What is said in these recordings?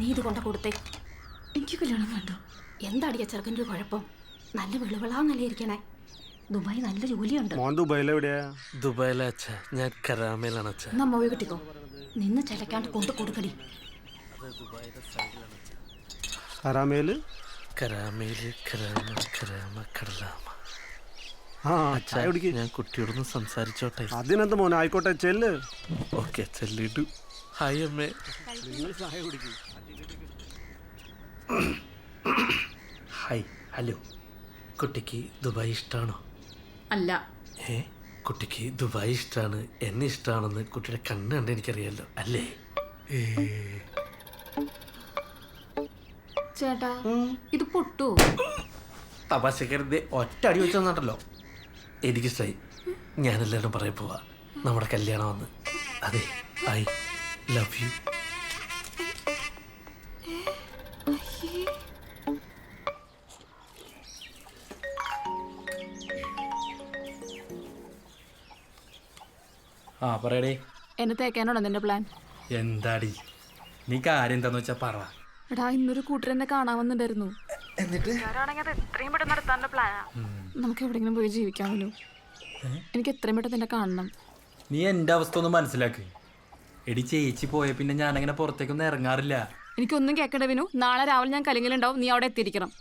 നീ ഇത് കൊണ്ട കൊടുത്തേ. എനിക്ക് കല്യാണം വേണ്ട? എന്താടിയ ചെറുക്കന്റെ ഒരു കുഴപ്പം? നല്ല വെളുവിളാ ഇരിക്കണേ ദുബായ് നല്ല ജോലിയുണ്ട്. മോൻ ദുബായിലെവിടെയാ ദുബായിലെ അച്ഛ. ഞാൻ കരാമയിലാണ് അച്ഛ. എന്നാ മോയെ കിട്ടിക്കോ. നിന്ന് ചിലക്കാണ്ട് കൊണ്ട് കൊടുക്കടി. കരാമേൽ? കരാമയിൽ കരാമ കരാമ കടലാമ. ആ ചായ കുടിക്ക്. ഞാൻ കുട്ടിയോടൊന്ന് സംസാരിച്ചോട്ടെ. അതിനെന്ത് മോനെ ആയിക്കോട്ടെ ചെല്ല്. ഓക്കെ ചെല്ലിട്ടു ഹായ് അമ്മേ. നിങ്ങൾ ചായ കുടിക്ക്. Hi hello. കുട്ടിക്ക് ദുബായ് ഇഷ്ടമാണോ അല്ല. ഏ? കുട്ടിക്ക് ദുബായ് ഇഷ്ടമാണ് എന്നെ ഇഷ്ടമാണെന്ന് കുട്ടിയുടെ കണ്ണ് കണ്ട് എനിക്കറിയാലോ അല്ലേ? ഏ. ചേട്ടാ ഇത് പൊട്ടു? തപാശക്കരുത് ഒറ്റ അടി വെച്ച് തന്നിട്ടല്ലോ എനിക്കിഷ്ടായി. ഞാനെല്ലാവരും പറയാൻ പോവാ. നമ്മുടെ കല്യാണം വന്ന്. അതെ ഐ ലവ് യു. ആ പറയടേ. എന്നെ തേക്കാനാണോ നിന്റെ പ്ലാൻ എന്താടി? നീ കാര്യം എന്താന്ന് വെച്ചാ പറ. എടാ ഇന്നൊരു കൂട്ടരെന്നെ കാണാൻ വന്നിട്ടായിരുന്നു എന്നിട്ട്? നമുക്ക് എവിടെയെങ്കിലും പോയി ജീവിക്കാമല്ലോ. എനിക്ക് എത്രയും പെട്ടെന്ന് നിന്നെ കാണണം. നീ എന്റെ അവസ്ഥ ഒന്ന് മനസ്സിലാക്ക്. എടി ചേച്ചി പോയ പിന്നെ ഞാനങ്ങനെ പുറത്തേക്കൊന്നും ഇറങ്ങാറില്ല. എനിക്കൊന്നും കേൾക്കണ്ട വിനു. നാളെ രാവിലെ ഞാൻ കലിങ്ങലുണ്ടാവും. നീ അവിടെ എത്തിയിരിക്കണം.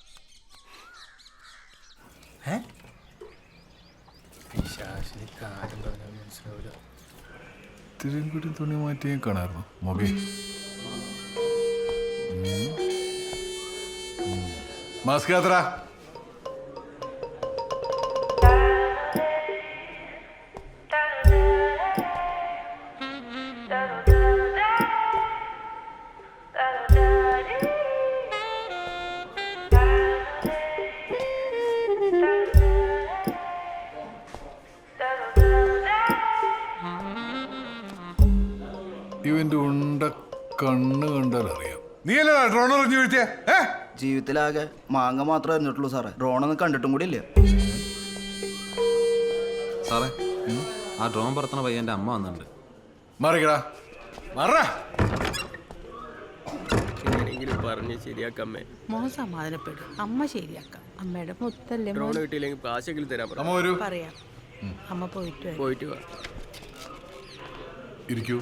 ഏ? ഇത്തിരിയും കൂടി തുണി മാറ്റി കാണായിരുന്നു മൊബൈൽ മാസ്ക് യാത്ര ഏ? ജീവിതത്തിലാകെ മാങ്ങ മാത്രമേ അറിഞ്ഞിട്ടുള്ളൂ സാറേ. ഡ്രോണൊന്നും കണ്ടിട്ടും കൂടി ഇല്ല. സാറേ ആ ഡ്രോൺ പറത്തണ പയ്യന്റെ അമ്മ വന്നിട്ടുണ്ട്. മാറിക്കടാ. മാറ. എങ്ങനെയെങ്കിലും പറഞ്ഞ് ശരിയാക്കമ്മേ മോൻ സമാധാനപ്പെടും. അമ്മ ശരിയാക്കാം. അമ്മയുടെ മുത്തല്ലേ ഡ്രോൺ കിട്ടിയില്ലെങ്കിൽ കാശെങ്കിലും തരാൻ പറ. അമ്മ വരൂ. പറയാം. അമ്മ പോയിട്ട് വരും. പോയിട്ട് വാ. ഇരിക്കൂ.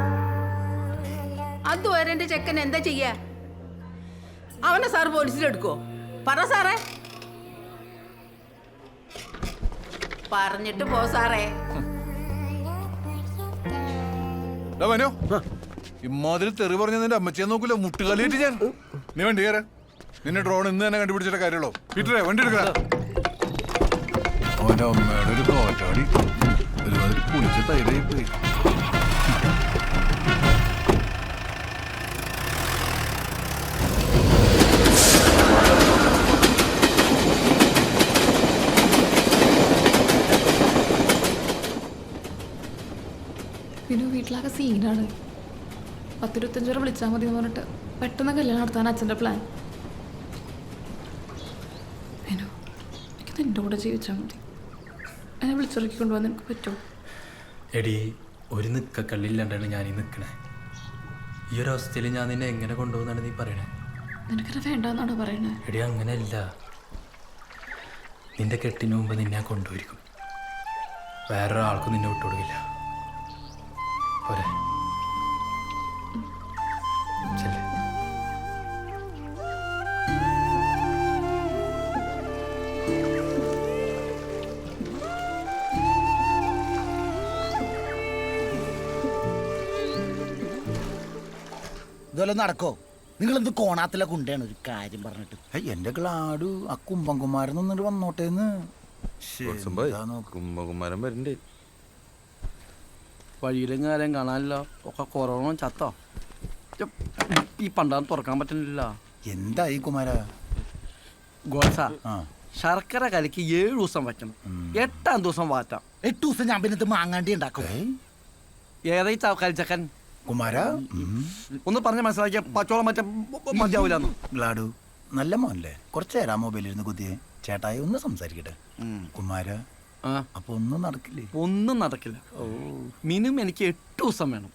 അതുവരെ എന്റെ ചെക്കൻ എന്താ ചെയ്യാ? അവനെ സാർ പോലീസിലെടുക്കോ പറ സാറേ. പറഞ്ഞിട്ട് പോ സാറേ. ഇമ്മാതിരി തെറി പറഞ്ഞ നിന്റെ അമ്മച്ചിയെ നോക്കില്ല മുട്ടുകാലിയിട്ട് ഞാൻ. നീ വണ്ടി കയറ. നിന്നെ ഡ്രോൺ ഇന്ന് തന്നെ കണ്ടുപിടിച്ചിട്ട് കാര്യമുള്ളൂ. പീറ്ററെ വണ്ടി എടുക്കടാ അവന്റെ അമ്മയുടെ ഒരു കോറ്റാടി. ഒരുമാതിരി പുളിച്ച തൈരായി പോയി വിനു വീട്ടിലാകെ സീനാണ് പത്തിരുപത്തഞ്ചോടെ വിളിച്ചാൽ മതി എന്ന് പറഞ്ഞിട്ട് പെട്ടെന്ന് കല്യാണം നടത്താൻ അച്ഛന്റെ പ്ലാൻ വിനു എനിക്ക് നിന്റെ കൂടെ ജീവിച്ചാൽ മതി. എന്നെ വിളിച്ചിറക്കി കൊണ്ടുപോകാൻ നിനക്ക് പറ്റുമോ? എടി ഒരു നിക്ക കള്ളില്ലാണ്ടാണ് ഞാൻ ഈ നിൽക്കണേ ഈ ഒരു അവസ്ഥയിൽ ഞാൻ നിന്നെ എങ്ങനെ കൊണ്ടുപോകുന്നാണ് നീ പറയണേ? നിനക്കത് വേണ്ടെന്നാണോ പറയണേ? എടി അങ്ങനെയല്ല. നിന്റെ കെട്ടിന് മുമ്പ് നിന്നെ കൊണ്ടുപോയിരിക്കും. വേറൊരാൾക്കും നിന്നെ വിട്ടുകൊടുക്കില്ല. പോരെ. ചെല്ലേ. ഇതുപോലെ നടക്കോ? നിങ്ങൾ എന്ത് കോണാത്തിലെ കുണ്ടയാണ് ഒരു കാര്യം പറഞ്ഞിട്ട്. എന്റെ ക്ലാഡു ആ കുമ്പംകുമാരൻ നിന്നിട്ട് വന്നോട്ടേന്ന്. കുംഭകുമാരൻ വരണ്ടേ? വഴിയിലും കാര്യം കാണാനില്ല. ഒക്കെ കൊറോണ ചത്തോ? ഈ പണ്ടാന്ന് തുറക്കാൻ പറ്റുന്നില്ല എന്തായി കുമാര? ഗോസ ശർക്കര കലക്ക് ഏഴ് ദിവസം വയ്ക്കണം. എട്ടാം ദിവസം വാറ്റാം. എട്ട് ദിവസം ഞാൻ പിന്നെ മാങ്ങാണ്ടി ഉണ്ടാക്കും. ഏതായി കരിച്ചക്കൻ കുമാര. ഒന്ന് പറഞ്ഞ മനസ്സിലാക്കിയ പച്ചോളം മറ്റേ മതിയാവില്ലെന്ന് ലാഡു നല്ല മോനല്ലേ? കുറച്ച് നേരം മൊബൈലിരുന്ന് കുത്തിയെ. ചേട്ടായി ഒന്ന് സംസാരിക്കട്ടെ. കുമാര അപ്പൊ ഒന്നും നടക്കില്ലേ? ഒന്നും നടക്കില്ല. മിനിമം എനിക്ക് എട്ട് ദിവസം വേണം.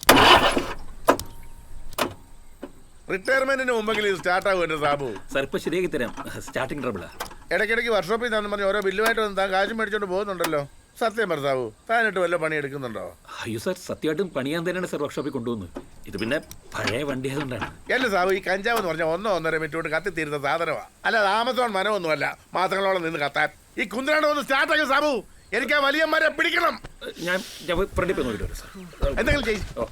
റിട്ടയർമെന്റിന് മുമ്പെങ്കിലും സ്റ്റാർട്ട് ആകുമല്ലോ സാബു. സാർ ഇപ്പൊ ശരിയാക്കി തരാം. സ്റ്റാർട്ടിങ് ട്രബിളാ ഇടയ്ക്കിടയ്ക്ക് വർക്ക്ഷോപ്പിൽ തന്നെ പറഞ്ഞ് ഓരോ ബില്ലുമായിട്ട് വന്ന് താൻ കാശും മേടിച്ചോണ്ട് പോകുന്നുണ്ടല്ലോ. സത്യം പറ സാബു താനിട്ട് വല്ല പണി എടുക്കുന്നുണ്ടോ? അയ്യോ സാർ സത്യമായിട്ടും പണിയാൻ തന്നെയാണ് സർ വർക്ക്ഷോപ്പിൽ കൊണ്ടുവന്നത് ഇത് പിന്നെ പഴയ വണ്ടി ആയതുകൊണ്ടാണ്. അല്ല സാബു ഈ കഞ്ചാവ് എന്ന് പറഞ്ഞാൽ ഒന്നോ ഒന്നര മിനിറ്റ് കൊണ്ട് കത്തിത്തീരുന്ന സാധനമാണ് അല്ലാതെ ആമസോൺ മനമൊന്നുമല്ല മാസങ്ങളോളം നിന്ന് കത്താൻ. ഈ കുന്തരാണ്ട് ഒന്ന് സ്റ്റാർട്ട് ആക്കി സാബു. എനിക്ക് ആ വലിയന്മാരെ പിടിക്കണം. ഞാൻ ഞാൻ ഫ്രണ്ടിൽ പോയി നോക്കിയിട്ട് വരാം സാർ. എന്തെങ്കിലും ചെയ്യും.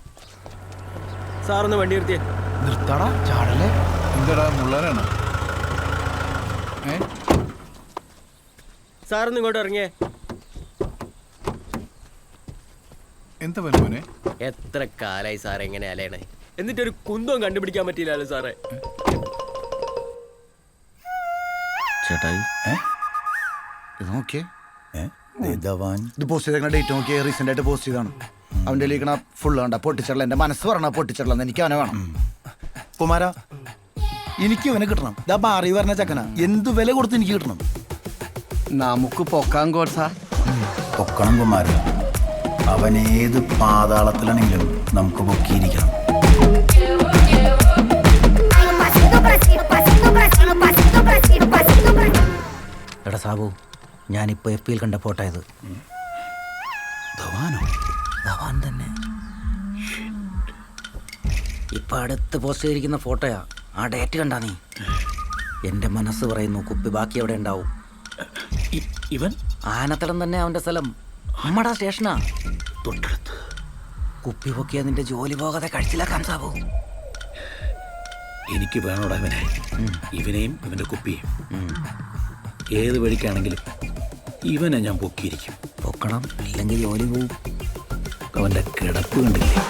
സാറൊന്ന് വണ്ടി നിർത്തിയേ. നിർത്താടാ ചാടല്ലേ? എന്താടാ മുള്ളാനാണ്. ഏ? സാറൊന്ന് ഇങ്ങോട്ട് ഇറങ്ങിയേ. എന്താ വരുമോനെ എത്ര കാലായി സാർ എങ്ങനെ അലയണേ. എന്നിട്ടൊരു കുന്തവും കണ്ടുപിടിക്കാൻ പറ്റിയില്ലല്ലോ സാറേ. ചേട്ടായി. ഏ? ഇത് നോക്കിയേ. ഏ? ഇത് പോസ്റ്റ് ചെയ്തേക്കുന്ന ഡേറ്റ് നോക്കിയേ റീസെന്റ് ആയിട്ട് പോസ്റ്റ് ചെയ്താണ് അവന്റെ ലീക്കണ ഫുള്ള് കണ്ട പൊട്ടിച്ചള്ള എന്റെ മനസ്സ് പറഞ്ഞ പൊട്ടിച്ചള്ള എനിക്ക് അവനെ വേണം. കുമാര എനിക്ക് ഇവനെ കിട്ടണം. ഇതാ ബാറി പറഞ്ഞ ചക്കന. എന്ത് വില കൊടുത്ത് എനിക്ക് കിട്ടണം? നമുക്ക് പൊക്കാൻ കോർസാ പൊക്കണം കുമാര. അവൻ ഏത് പാതാളത്തിലാണെങ്കിലും നമുക്ക് പൊക്കിയിരിക്കണം. എടാ സാബു ഞാനിപ്പോ എഫ് പിയിൽ കണ്ട ഫോട്ടോ ഇത് ധവാനോ? ധവാൻ തന്നെ. ഇപ്പൊ അടുത്ത് പോസ്റ്റ് ചെയ്തിരിക്കുന്ന ഫോട്ടോയാ ആ ഡേറ്റ് കണ്ടാ നീ. എന്റെ മനസ്സ് പറയുന്നു കുപ്പി ബാക്കി എവിടെ ഉണ്ടാവും. ഇവൻ? ആനത്തടം തന്നെ അവന്റെ സ്ഥലം. നമ്മടാ സ്റ്റേഷനാ തൊട്ടടുത്ത്. കുപ്പി പൊക്കിയ നിന്റെ ജോലി പോകാതെ കഴിച്ചിലാക്കാൻ സാബു. എനിക്ക് വേണോടാ ഇവനെ. ഇവനെയും ഇവന്റെ കുപ്പിയും. ഏത് വഴിക്കാണെങ്കിലും ഇവനെ ഞാൻ പൊക്കിയിരിക്കും. പൊക്കണം ഇല്ലെങ്കിൽ ജോലി പോവും. അവന്റെ കിടപ്പ് കണ്ടില്ലേ?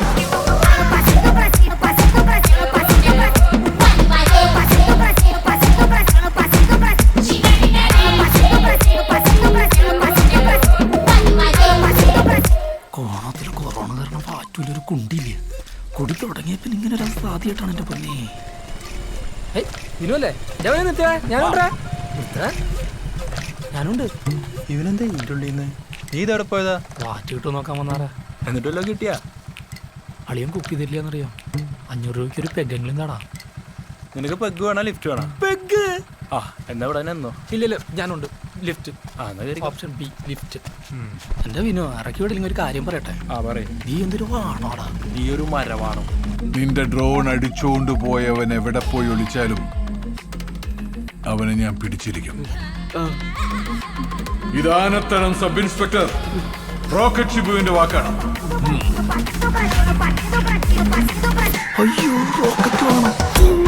കോണത്തിൽ കൊറോണ കാരണം പാറ്റൂലൊരു കുണ്ടില്ല കുടി തുടങ്ങിയപ്പോൾ ഇങ്ങനെ ഒരു അവസ്ഥ ആദ്യമായിട്ടാണ് എന്റെ പൊന്നേ. ഞാൻ ഞാനുണ്ടാ. ഇവനെന്താ നിന്ന് നീ ഇതവിടെ പോയതാ? വാച്ച് കിട്ടുമോ നോക്കാൻ വന്നാറാ എന്നിട്ടല്ലോ കിട്ടിയാ? അളിയൻ കുക്ക് ചെയ്തില്ല എന്നറിയോ അഞ്ഞൂറ് രൂപയ്ക്ക് ഒരു പെഗ്ഗെങ്കിലും കാണാ നിനക്ക് പെഗ് വേണോ ലിഫ്റ്റ് വേണോ? പെഗ് ആ എന്നാ ഇവിടെ എന്നോ ഇല്ലല്ലോ ഞാനുണ്ട്. ലിഫ്റ്റ് ആ എന്നാ ഓപ്ഷൻ ബി ലിഫ്റ്റ് എന്റെ വിനു ഇറക്കി വിടില്ലെങ്കിൽ ഒരു കാര്യം പറയട്ടെ? ആ പറയും. നീ എന്തൊരു വാണോടാ. നീ ഒരു മരവാണോ? നിന്റെ ഡ്രോൺ അടിച്ചുകൊണ്ട് പോയവൻ എവിടെ പോയി ഒളിച്ചാലും അവനെ ഞാൻ പിടിച്ചിരിക്കും. ഇതാനത്തരം സബ് ഇൻസ്പെക്ടർ റോക്കറ്റ് ഷിബുവിന്റെ വാക്കാണ് അയ്യോ റോക്കറ്റ് വേണം